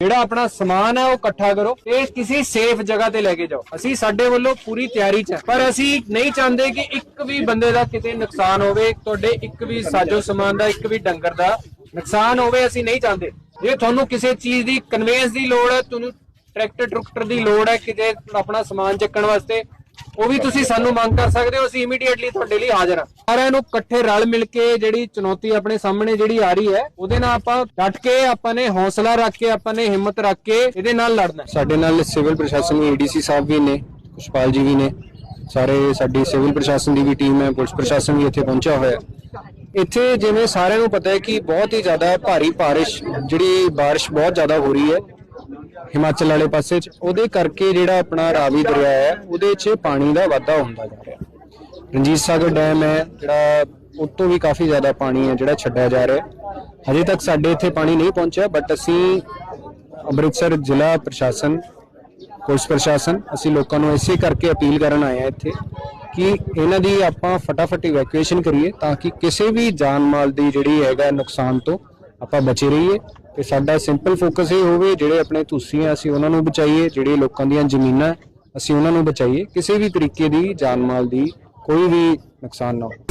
ਜਿਹੜਾ ਆਪਣਾ ਸਮਾਨ ਹੈ ਉਹ ਇਕੱਠਾ ਕਰੋ ਤੇ ਕਿਸੇ ਸੇਫ ਜਗ੍ਹਾ ਤੇ ਲੈ ਕੇ ਜਾਓ। ਅਸੀਂ ਸਾਡੇ ਵੱਲੋਂ ਪੂਰੀ ਤਿਆਰੀ 'ਚ ਪਰ ਅਸੀਂ ਨਹੀਂ ਚਾਹੁੰਦੇ ਕਿ ਇੱਕ ਵੀ ਬੰਦੇ ਦਾ ਕਿਤੇ ਨੁਕਸਾਨ ਹੋਵੇ, ਤੁਹਾਡੇ ਇੱਕ ਵੀ ਸਾਜੋ ਸਮਾਨ ਦਾ, ਇੱਕ ਵੀ ਡੰਗਰ ਦਾ ਨੁਕਸਾਨ ਹੋਵੇ, ਅਸੀਂ ਨਹੀਂ ਚਾਹੁੰਦੇ। ਜੇ ਤੁਹਾਨੂੰ ਕਿਸੇ ਚੀਜ਼ ਦੀ ਕਨਵੇਂਸ ਦੀ ਲੋੜ ਹੈ, ਤੁਹਾਨੂੰ ਟਰੈਕਟਰ ਟਰੁਕਟਰ ਦੀ ਲੋੜ ਹੈ, ਕਿਤੇ ਆਪਣਾ ਸਮਾਨ ਚੱਕਣ ਵਾਸਤੇ ਉਹ ਵੀ ਤੁਸੀਂ ਸਾਨੂੰ ਮੰਗ ਕਰ ਸਕਦੇ ਹੋ, ਅਸੀਂ ਇਮੀਡੀਏਟਲੀ ਤੁਹਾਡੇ ਲਈ ਹਾਜ਼ਰ ਹਾਂ। ਸਾਰਿਆਂ ਨੂੰ ਇਕੱਠੇ ਰਲ ਮਿਲ ਕੇ ਜਿਹੜੀ ਚੁਣੌਤੀ ਆਪਣੇ ਸਾਹਮਣੇ ਜਿਹੜੀ ਆ ਰਹੀ ਹੈ, ਉਹਦੇ ਨਾਲ ਆਪਾਂ ਡਟ ਕੇ, ਆਪਾਂ ਨੇ ਹੌਸਲਾ ਰੱਖ ਕੇ, ਆਪਾਂ ਨੇ ਹਿੰਮਤ ਰੱਖ ਕੇ ਇਹਦੇ ਨਾਲ ਲੜਨਾ ਸਾਡੇ ਨਾਲ ਸਿਵਲ ਪ੍ਰਸ਼ਾਸਨ ਦੀ ਏਡੀਸੀ ਸਾਹਿਬ ਵੀ ਨੇ ਖੁਸ਼ਪਾਲ ਜੀ ਵੀ ਨੇ, ਸਾਰੇ ਸਾਡੀ ਸਿਵਲ ਪ੍ਰਸ਼ਾਸਨ ਦੀ ਵੀ ਟੀਮ ਹੈ, ਪੁਲਿਸ ਪ੍ਰਸ਼ਾਸਨ ਵੀ ਇੱਥੇ ਪਹੁੰਚਿਆ ਹੋਇਆ ਇੱਥੇ ਜਿਵੇਂ ਸਾਰਿਆਂ ਨੂੰ ਪਤਾ ਹੈ ਕਿ ਬਹੁਤ ਹੀ ਜ਼ਿਆਦਾ ਭਾਰੀ ਬਾਰਿਸ਼, ਜਿਹੜੀ ਬਾਰਿਸ਼ ਬਹੁਤ ਜ਼ਿਆਦਾ ਹੋ ਰਹੀ ਹੈ ਹਿਮਾਚਲ ਵਾਲੇ ਪਾਸੇ 'ਚ, ਉਹਦੇ ਕਰਕੇ ਜਿਹੜਾ ਆਪਣਾ ਰਾਵੀ ਦਰਿਆ ਹੈ, ਉਹਦੇ 'ਚ ਪਾਣੀ ਦਾ ਵਾਧਾ ਹੁੰਦਾ ਜਾ ਰਿਹਾ। ਰਣਜੀਤ ਸਾਗਰ ਡੈਮ ਹੈ, ਜਿਹੜਾ ਉਤੋਂ ਵੀ ਕਾਫੀ ਜ਼ਿਆਦਾ ਪਾਣੀ ਹੈ, ਜਿਹੜਾ ਛੱਡਿਆ ਜਾ ਰਿਹਾ ਹੈ। ਹਜੇ ਤੱਕ ਸਾਡੇ ਇੱਥੇ ਪਾਣੀ ਨਹੀਂ ਪਹੁੰਚਿਆ ਬਟ ਅਸੀਂ ਅੰਮ੍ਰਿਤਸਰ ਜ਼ਿਲ੍ਹਾ ਪ੍ਰਸ਼ਾਸਨ, ਪੁਲਿਸ ਪ੍ਰਸ਼ਾਸਨ, ਅਸੀਂ ਲੋਕਾਂ ਨੂੰ ਇਸੇ ਕਰਕੇ ਅਪੀਲ ਕਰਨ ਆਏ ਆ ਇੱਥੇ ਕਿ ਇਹਨਾਂ ਦੀ ਆਪਾਂ ਫਟਾਫਟ ਇਵੈਕੂਏਸ਼ਨ ਕਰੀਏ ਤਾਂ ਕਿ ਕਿਸੇ ਵੀ ਜਾਨ ਮਾਲ ਦੀ ਜਿਹੜੀ ਹੈਗਾ ਨੁਕਸਾਨ ਤੋਂ ਆਪਾਂ ਬਚੇ ਰਹੀਏ। ਤੇ ਸਾਡਾ ਸਿੰਪਲ ਫੋਕਸ ਇਹ ਹੋਵੇ, ਜਿਹੜੇ ਆਪਣੇ ਤੁਸੀਂ ਆ, ਅਸੀਂ ਉਹਨਾਂ ਨੂੰ ਬਚਾਈਏ, ਜਿਹੜੇ ਲੋਕਾਂ ਦੀਆਂ ਜ਼ਮੀਨਾਂ, ਅਸੀਂ ਉਹਨਾਂ ਨੂੰ ਬਚਾਈਏ, ਕਿਸੇ ਵੀ ਤਰੀਕੇ ਦੀ ਜਾਨ ਮਾਲ ਦੀ ਕੋਈ ਵੀ ਨੁਕਸਾਨ ਨਾ ਹੋ